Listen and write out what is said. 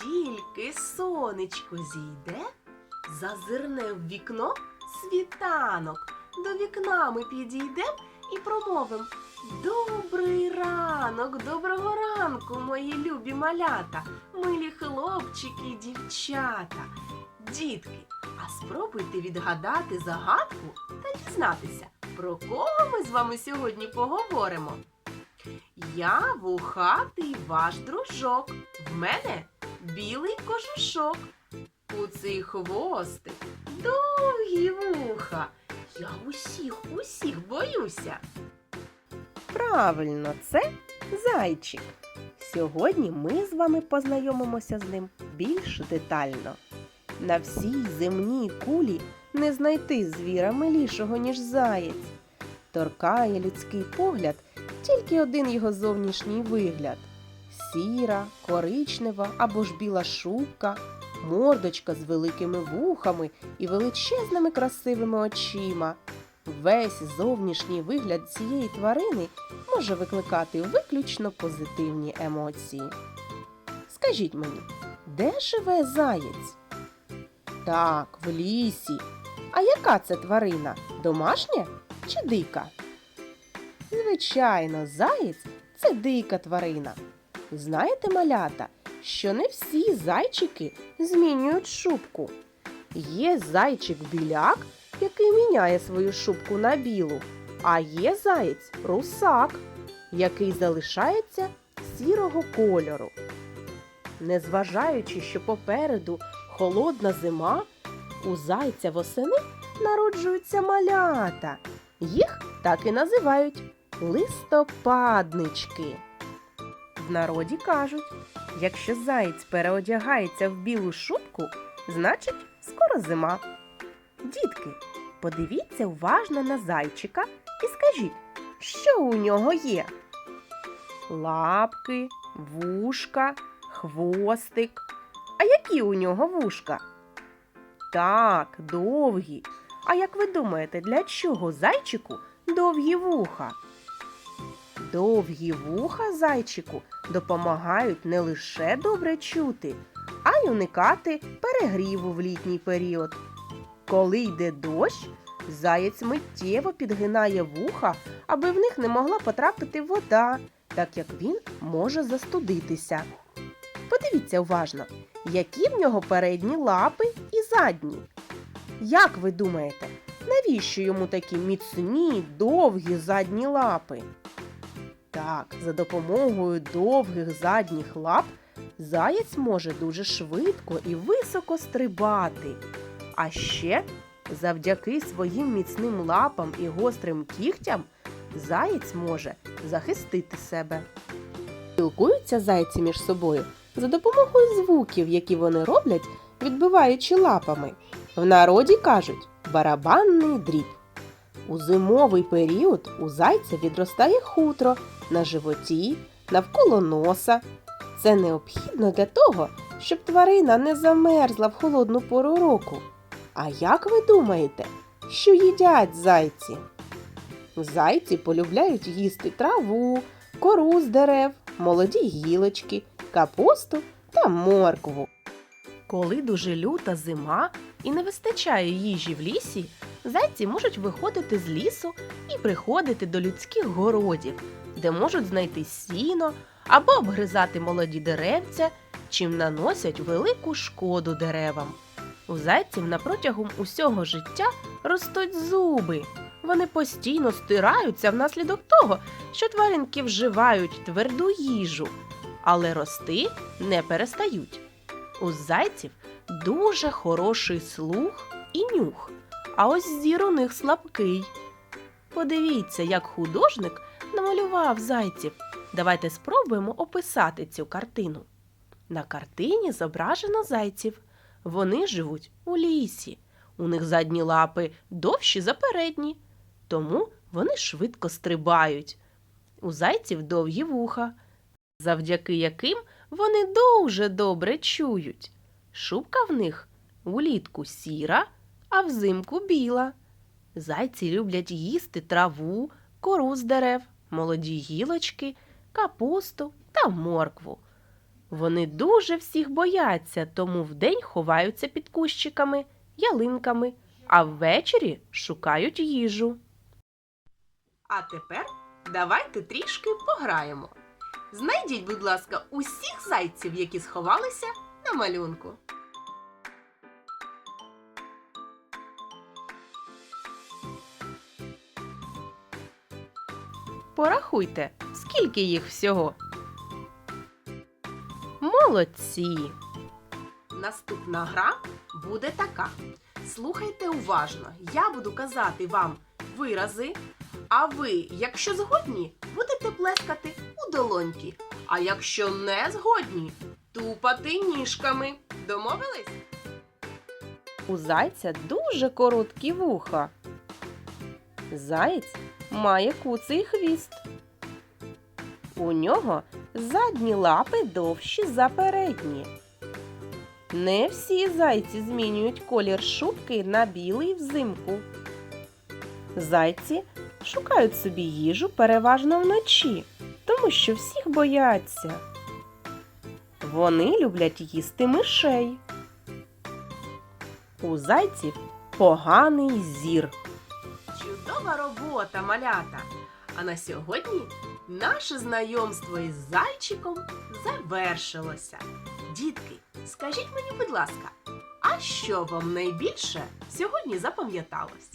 тільки сонечко зійде, зазирне в вікно світанок. До вікна ми підійдем і промовим Добрий ранок, доброго ранку, мої любі малята, милі хлопчики і дівчата. Дітки, а спробуйте відгадати загадку та дізнатися, про кого ми з вами сьогодні поговоримо. Я вухатий ваш дружок. В мене білий кожушок. Куций хвостик, довгі вуха. Я усіх, усіх боюся. Правильно, це зайчик. Сьогодні ми з вами познайомимося з ним більш детально. На всій земній кулі не знайти звіра милішого, ніж заєць. Торкає людський погляд тільки один його зовнішній вигляд: сіра, коричнева або ж біла шубка, мордочка з великими вухами і величезними красивими очима. Весь зовнішній вигляд цієї тварини може викликати виключно позитивні емоції. Скажіть мені, де живе заєць? Так, в лісі. А яка це тварина? Домашня чи дика? Звичайно, заєць це дика тварина. Знаєте, малята, що не всі зайчики змінюють шубку. Є зайчик-біляк, який міняє свою шубку на білу, а є заєць русак, який залишається сірого кольору. Незважаючи, що попереду холодна зима, у зайця восени народжуються малята. Їх так і називають листопаднички. В народі кажуть, якщо заєць переодягається в білу шубку, значить скоро зима. Дітки, подивіться уважно на зайчика і скажіть, що у нього є? Лапки, вушка, хвостик. А які у нього вушка? Так, довгі. А як ви думаєте, для чого зайчику довгі вуха? Довгі вуха зайчику допомагають не лише добре чути, а й уникати перегріву в літній період. Коли йде дощ, заєць миттєво підгинає вуха, аби в них не могла потрапити вода, так як він може застудитися. Подивіться уважно, які в нього передні лапи і задні. Як ви думаєте, навіщо йому такі міцні, довгі задні лапи? Так, за допомогою довгих задніх лап заєць може дуже швидко і високо стрибати. А ще завдяки своїм міцним лапам і гострим кігтям заєць може захистити себе. Спілкуються зайці між собою за допомогою звуків, які вони роблять, відбиваючи лапами. В народі кажуть барабанний дріб. У зимовий період у зайця відростає хутро на животі, навколо носа. Це необхідно для того, щоб тварина не замерзла в холодну пору року. А як ви думаєте, що їдять зайці? Зайці полюбляють їсти траву, кору з дерев, молоді гілочки, капусту та моркву. Коли дуже люта зима і не вистачає їжі в лісі, зайці можуть виходити з лісу і приходити до людських городів, де можуть знайти сіно або обгризати молоді деревця, чим наносять велику шкоду деревам. У зайців на протягом усього життя ростуть зуби. Вони постійно стираються внаслідок того, що тваринки вживають тверду їжу, але рости не перестають. У зайців дуже хороший слух і нюх, а ось зір у них слабкий. Подивіться, як художник намалював зайців. Давайте спробуємо описати цю картину. На картині зображено зайців. Вони живуть у лісі. У них задні лапи довші за передні, тому вони швидко стрибають. У зайців довгі вуха, завдяки яким вони дуже добре чують. Шубка в них улітку сіра, а взимку біла. Зайці люблять їсти траву, кору з дерев, молоді гілочки, капусту та моркву. Вони дуже всіх бояться, тому вдень ховаються під кущиками, ялинками, а ввечері шукають їжу. А тепер давайте трішки пограємо. Знайдіть, будь ласка, усіх зайців, які сховалися на малюнку. Порахуйте, скільки їх всього. Молодці! Наступна гра буде така. Слухайте уважно, я буду казати вам вирази, а ви, якщо згодні, будете плескати у долоньки. А якщо не згодні, тупати ніжками. Домовились? У зайця дуже короткі вуха. Заєць має куций хвіст. У нього задні лапи довші за передні. Не всі зайці змінюють колір шубки на білий взимку. Зайці шукають собі їжу переважно вночі, тому що всіх бояться. Вони люблять їсти мишей. У зайців поганий зір. Чудова робота, малята! А на сьогодні наше знайомство із зайчиком завершилося. Дітки, скажіть мені, будь ласка, а що вам найбільше сьогодні запам'яталось?